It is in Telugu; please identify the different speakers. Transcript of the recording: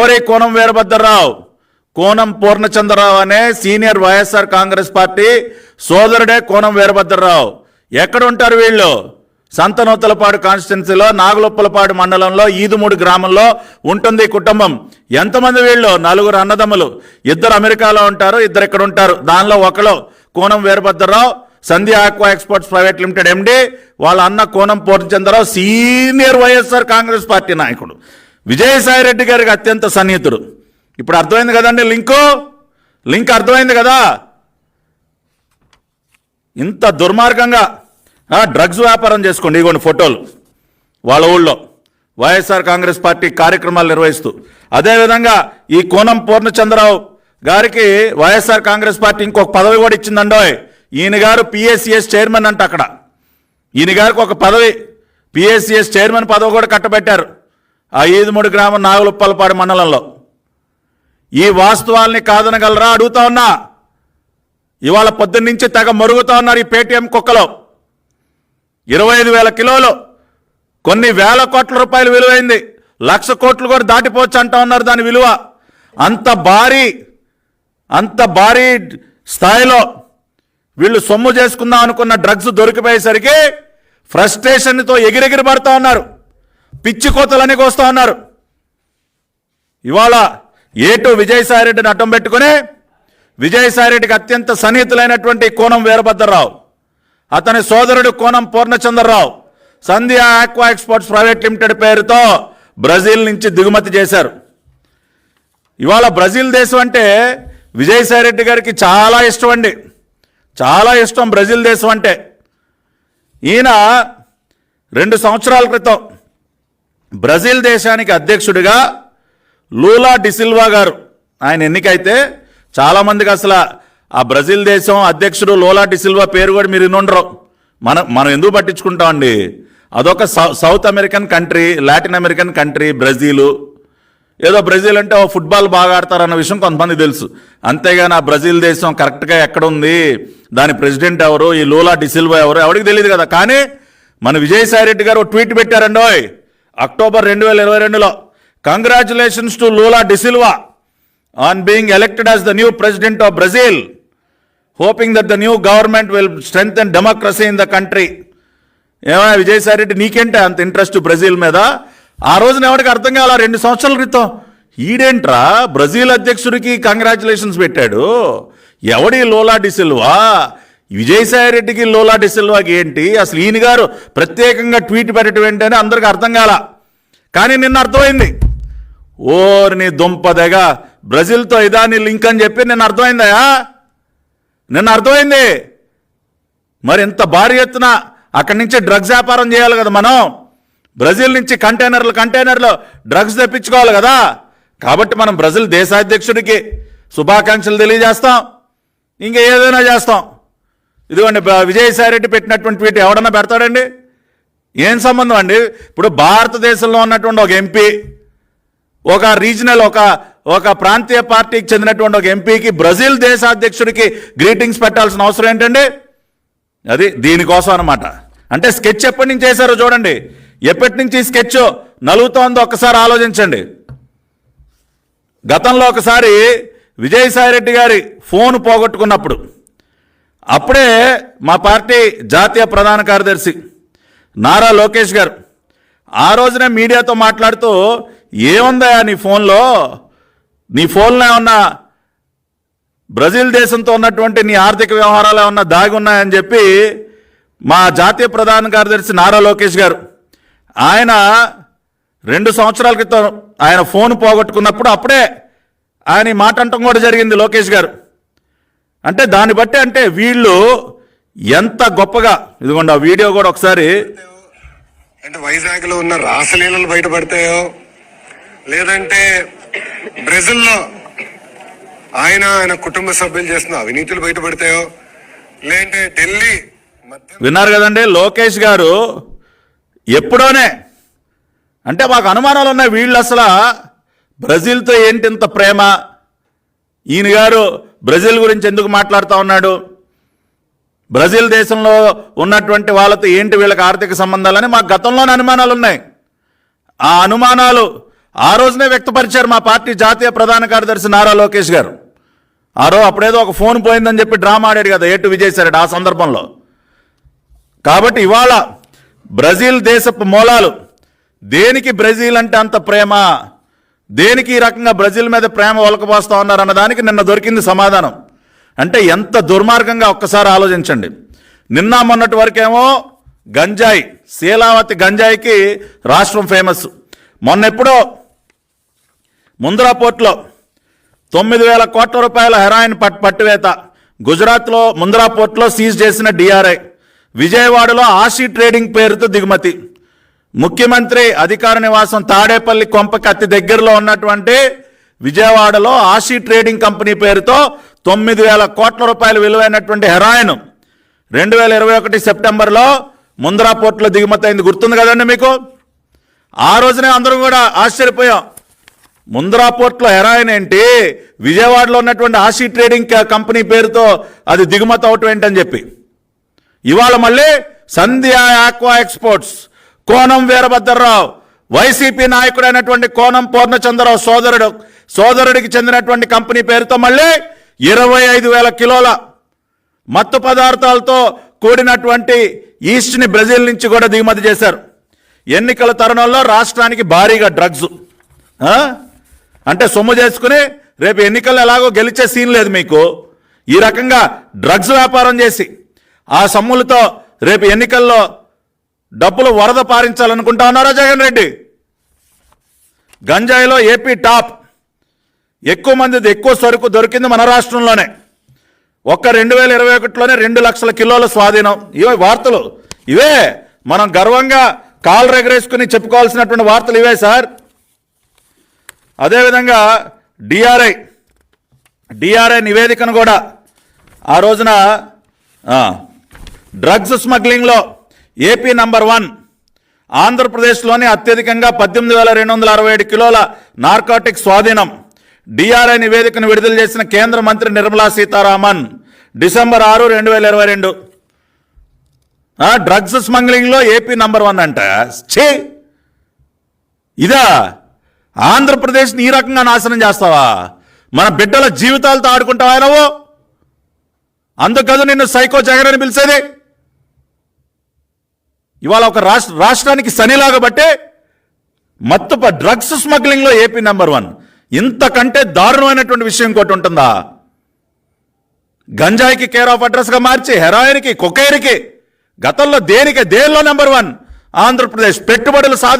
Speaker 1: ఎవరే కోనం వీరభద్రరావు కోనం పూర్ణచంద్రరావు అనే సీనియర్ వైఎస్ఆర్ కాంగ్రెస్ పార్టీ సోదరుడే కోనం వీరభద్రరావు ఎక్కడ ఉంటారు వీళ్ళు? సంతనూతలపాడు కాన్స్టిట్యున్సీలో నాగలుప్పలపాడు మండలంలో ఈదుమూడు గ్రామంలో ఉంటుంది కుటుంబం. ఎంతమంది వీళ్ళు? నలుగురు అన్నదమ్ములు. ఇద్దరు అమెరికాలో ఉంటారు ఇద్దరు ఇక్కడ ఉంటారు దానిలో ఒకరు Konam Veerabhadrarao Sandhya Aqua Exports Private Limited MD వాళ్ళ అన్న కోనం పూర్ణచంద్రరావు సీనియర్ వైఎస్ఆర్ కాంగ్రెస్ పార్టీ నాయకుడు. విజయసాయి రెడ్డి గారికి అత్యంత సన్నిహితుడు. ఇప్పుడు అర్థమైంది కదండి లింకు? లింక్ అర్థమైంది కదా? ఇంత దుర్మార్గంగా డ్రగ్స్ వ్యాపారం చేసుకోండి ఇగోండి ఫోటోలు. వాళ్ళ ఊళ్ళో వైఎస్ఆర్ కాంగ్రెస్ పార్టీ కార్యక్రమాలు నిర్వహిస్తూ. అదేవిధంగా ఈ కోనం పూర్ణచంద్రరావు గారికి వైఎస్ఆర్ కాంగ్రెస్ పార్టీ ఇంకొక పదవి కూడా ఇచ్చిందండోయ్. ఈయన గారు పిఎస్సిఎస్ చైర్మన్ అంట అక్కడ. ఈయన గారికి ఒక పదవి. పిఎస్సిఎస్ చైర్మన్ పదవి కూడా కట్టబెట్టారు. ఆ ఈదుమూడి గ్రామం నాగులుప్పలపాడు మండలంలో. ఈ వాస్తవాల్ని కాదనగలరా? అడుగుతా ఉన్నా. ఇవాళ పొద్దున్నుంచి తెగ మరుగుతా ఉన్నారు ఈ పేటీఎం కుక్కలో. ఇరవై ఐదు వేల కిలోలు. కొన్ని వేల కోట్ల రూపాయలు విలువైంది. లక్ష కోట్లు కూడా దాటిపోవచ్చు అంటా ఉన్నారు దాని విలువ. అంత భారీ అంత భారీ స్థాయిలో వీళ్ళు సొమ్ము చేసుకుందాం అనుకున్న డ్రగ్స్ దొరికిపోయేసరికి ఫ్రస్ట్రేషన్తో ఎగిరెగిరి పడుతూ ఉన్నారు. పిచ్చి కోతలని కోస్తూ ఉన్నారు. ఇవాళ ఏటు విజయసాయిరెడ్డిని అడ్డం పెట్టుకుని విజయసాయిరెడ్డికి అత్యంత సన్నిహితులైనటువంటి కోనం వీరభద్రరావు అతని సోదరుడు Konam Purnachandrarao Sandhya aqua exports private limited పేరుతో బ్రెజిల్ నుంచి దిగుమతి చేశారు. ఇవాళ బ్రెజిల్ దేశం అంటే విజయసాయిరెడ్డి గారికి చాలా ఇష్టం అండి. చాలా ఇష్టం బ్రెజిల్ దేశం అంటే. ఈయన రెండు సంవత్సరాల క్రితం బ్రెజిల్ దేశానికి అధ్యక్షుడిగా లూలా డిసిల్వా గారు. ఆయన ఎన్నికైతే చాలామందికి అసలు ఆ బ్రెజిల్ దేశం అధ్యక్షుడు లోలా డిసిల్వా పేరు కూడా మీరు ఇన్నుండరు మనం మనం ఎందుకు పట్టించుకుంటామండి అదొక సౌ- south American country Latin American country Brazil. ఏదో బ్రెజిల్ అంటే ఓ ఫుట్బాల్ బాగా ఆడతారన్న విషయం కొంతమంది తెలుసు. అంతేగాని ఆ బ్రెజిల్ దేశం కరెక్ట్గా ఎక్కడ ఉంది? దాని ప్రెసిడెంట్ ఎవరు? ఈ లోలా డిసిల్వా ఎవరు? ఎవరికి తెలియదు కదా. కానీ మన విజయసాయి రెడ్డి గారు ఓ ట్వీట్ పెట్టారండోయ్ అక్టోబర్ రెండు వేల ఇరవై రెండులో. Congratulations to Lula da Silva on being elected as the new president of Brazil hoping that the new government will strength and democracy in the country ఏమైనా విజయసాయి రెడ్డి నీకేంటే అంత ఇంట్రెస్ట్ బ్రెజిల్ మీద? ఆ రోజున ఎవరికి అర్థం కాల రెండు సంవత్సరాల క్రితం. ఈడేంట్రా? బ్రెజిల్ అధ్యక్షుడికి కంగ్రాచులేషన్స్ పెట్టాడు. ఎవడి లోలా డిసిల్వా విజయసాయి రెడ్డికి సిల్వాకి ఏంటి? అసలు ఈయన గారు ప్రత్యేకంగా ట్వీట్ పెట్టడం ఏంటని అందరికి అర్థం కాల. కానీ నిన్న అర్థమైంది. ఓర్ని దుంపదగా బ్రెజిల్తో ఇదా నీ లింక్ అని చెప్పి నిన్న అర్థమైందయా నిన్న అర్థమైంది. మరి ఇంత భారీ ఎత్తున అక్కడి నుంచి డ్రగ్స్ వ్యాపారం చేయాలి కదా మనం. బ్రెజిల్ నుంచి కంటైనర్లు కంటైనర్లు డ్రగ్స్ తెప్పించుకోవాలి కదా. కాబట్టి మనం బ్రెజిల్ దేశాధ్యక్షుడికి శుభాకాంక్షలు తెలియజేస్తాం. ఇంకా ఏదైనా చేస్తాం. ఇదిగోండి విజయసాయి రెడ్డి పెట్టినటువంటి ట్వీట్ ఎవడన్నా పెడతాడండి? ఏం సంబంధం అండి? ఇప్పుడు భారతదేశంలో ఉన్నటువంటి ఒక ఎంపీ ఒక రీజనల్ ఒక ఒక ప్రాంతీయ పార్టీకి చెందినటువంటి ఒక ఎంపీకి బ్రెజిల్ దేశాధ్యక్షుడికి గ్రీటింగ్స్ పెట్టాల్సిన అవసరం ఏంటండి? అది దీనికోసం అనమాట అంటే స్కెచ్ ఎప్పటి నుంచి చేశారో చూడండి. ఎప్పటి నుంచి స్కెచ్ నలుగుతోందో ఒక్కసారి ఆలోచించండి. గతంలో ఒకసారి విజయసాయి రెడ్డి గారి ఫోన్ పోగొట్టుకున్నప్పుడు అప్పుడే మా పార్టీ జాతీయ ప్రధాన కార్యదర్శి నారా లోకేష్ గారు ఆ రోజునే మీడియాతో మాట్లాడుతూ ఏముందా నీ ఫోన్లో? నీ ఫోన్లో ఏమన్నా బ్రెజిల్ దేశంతో ఉన్నటువంటి నీ ఆర్థిక వ్యవహారాలు ఏమన్నా దాగి ఉన్నాయని చెప్పి మా జాతీయ ప్రధాన కార్యదర్శి నారా లోకేష్ గారు ఆయన రెండు సంవత్సరాల క్రితం ఆయన ఫోన్ పోగొట్టుకున్నప్పుడు అప్పుడే ఆయన మాట అంటం కూడా జరిగింది లోకేష్ గారు. అంటే దాన్ని బట్టి అంటే వీళ్ళు ఎంత గొప్పగా ఇదిగోండి ఆ వీడియో కూడా ఒకసారి.
Speaker 2: అంటే వైజాగ్లో ఉన్న రాసలీలలు బయటపడతాయో లేదంటే బ్రెజిల్లో ఆయన ఆయన కుటుంబ సభ్యులు చేస్తున్న అవినీతులు బయటపడతాయో లేదంటే ఢిల్లీ
Speaker 1: విన్నారు కదండి లోకేష్ గారు ఎప్పుడోనే. అంటే మాకు అనుమానాలు ఉన్నాయి వీళ్ళు అసలు బ్రెజిల్తో ఏంటి ఇంత ప్రేమ? ఈయన గారు బ్రెజిల్ గురించి ఎందుకు మాట్లాడుతూ ఉన్నాడు? బ్రెజిల్ దేశంలో ఉన్నటువంటి వాళ్ళతో ఏంటి వీళ్ళకి ఆర్థిక సంబంధాలని? మాకు గతంలోనే అనుమానాలు ఉన్నాయి. ఆ అనుమానాలు ఆ రోజునే వ్యక్తపరిచారు మా పార్టీ జాతీయ ప్రధాన కార్యదర్శి నారా లోకేష్ గారు. ఆ రోజు అప్పుడేదో ఒక ఫోన్ పోయిందని చెప్పి డ్రామా ఆడాడు కదా ఏటు విజయసాయి ఆ సందర్భంలో. కాబట్టి ఇవాళ బ్రెజిల్ దేశపు మూలాలు దేనికి బ్రెజిల్ అంటే అంత ప్రేమ? దేనికి ఈ రకంగా బ్రెజిల్ మీద ప్రేమ ఒలకపోస్తా ఉన్నారన్న దానికి నిన్న దొరికింది సమాధానం. అంటే ఎంత దుర్మార్గంగా ఒక్కసారి ఆలోచించండి. నిన్న మొన్నటి వరకేమో గంజాయి శీలావతి గంజాయికి రాష్ట్రం ఫేమస్. మొన్న ఎప్పుడో పోర్ట్లో తొమ్మిది వేల కోట్ల రూపాయల హెరాయిన్ పట్ పట్టువేత గుజరాత్లో ముంద్రా పోర్ట్లో సీజ్ చేసిన డిఆర్ఐ విజయవాడలో ఆషీ ట్రేడింగ్ పేరుతో దిగుమతి. ముఖ్యమంత్రి అధికార నివాసం తాడేపల్లి కొంపకి అతి దగ్గరలో ఉన్నటువంటి విజయవాడలో ఆశీ ట్రేడింగ్ కంపెనీ పేరుతో తొమ్మిది వేల కోట్ల రూపాయలు విలువైనటువంటి హెరాయిన్ రెండు వేల ఇరవై ఒకటి సెప్టెంబర్లో ముంద్రా పోర్టులో దిగుమతి అయింది. గుర్తుంది కదండి మీకు? ఆ రోజునే అందరం కూడా ఆశ్చర్యపోయాం. ముంద్రా పోర్ట్లో హెరాయిన్ ఏంటి? విజయవాడలో ఉన్నటువంటి ఆశీ ట్రేడింగ్ కంపెనీ పేరుతో అది దిగుమతి అవటం ఏంటని చెప్పి. ఇవాళ మళ్ళీ Sandhya aqua exports Konam Veerabhadrarao YCP నాయకుడైనటువంటి Konam Purnachandrarao సోదరుడు సోదరుడికి చెందినటువంటి కంపెనీ పేరుతో మళ్ళీ ఇరవై ఐదు వేల కిలోల మత్తు పదార్థాలతో కూడినటువంటి ఈస్ట్ని బ్రెజిల్ నుంచి కూడా దిగుమతి చేశారు. ఎన్నికల తరుణంలో రాష్ట్రానికి భారీగా డ్రగ్స్. అంటే సొమ్ము చేసుకుని రేపు ఎన్నికల్లో ఎలాగో గెలిచే సీన్ లేదు మీకు. ఈ రకంగా డ్రగ్స్ వ్యాపారం చేసి ఆ సొమ్ములతో రేపు ఎన్నికల్లో డబ్బులు వరద పారించాలనుకుంటా ఉన్నారా జగన్ రెడ్డి? గంజాయిలో ఏపీ టాప్. ఎక్కువ మంది ఎక్కువ సరుకు దొరికింది మన రాష్ట్రంలోనే. ఒక్క రెండు వేల ఇరవై ఒకటిలోనే రెండు లక్షల కిలోల స్వాధీనం. ఇవే వార్తలు. ఇవే మనం గర్వంగా కాలు రెగరేసుకుని చెప్పుకోవాల్సినటువంటి వార్తలు ఇవే సార్. అదేవిధంగా డిఆర్ఐ డిఆర్ఐ నివేదికను కూడా ఆ రోజున డ్రగ్స్ స్మగ్లింగ్లో ఏపీ నంబర్ వన్ ఆంధ్రప్రదేశ్లోని అత్యధికంగా పద్దెనిమిది వేల రెండు వందల అరవై ఏడు కిలోల నార్కాటిక్ స్వాధీనం. డిఆర్ఐ నివేదికను విడుదల చేసిన కేంద్ర మంత్రి నిర్మలా సీతారామన్ డిసెంబర్ ఆరు రెండు వేల ఇరవై రెండు. డ్రగ్స్ స్మగ్లింగ్లో ఏపీ నంబర్ వన్ అంట. ఛీ! ఇదా? ఆంధ్రప్రదేశ్ని ఈ రకంగా నాశనం చేస్తావా? మన బిడ్డల జీవితాలతో ఆడుకుంటావా నువ్వు? అందుకదు నిన్ను సైకో జగన్ అని పిలిచేది. ఇవాళ ఒక రాష్ట్ర రాష్ట్రానికి శనిలాగా బట్టే మత్తు డ్రగ్స్ స్మగ్లింగ్లో ఏపీ నెంబర్ వన్. ఇంతకంటే దారుణమైనటువంటి విషయం ఇంకోటి ఉంటుందా? గంజాయికి కేర్ ఆఫ్ అడ్రస్గా మార్చి హెరాయిన్కి కొకైర్కి గతంలో దేనికి దేనిలో నెంబర్ వన్? ఆంధ్రప్రదేశ్ పెట్టుబడులు సాధించ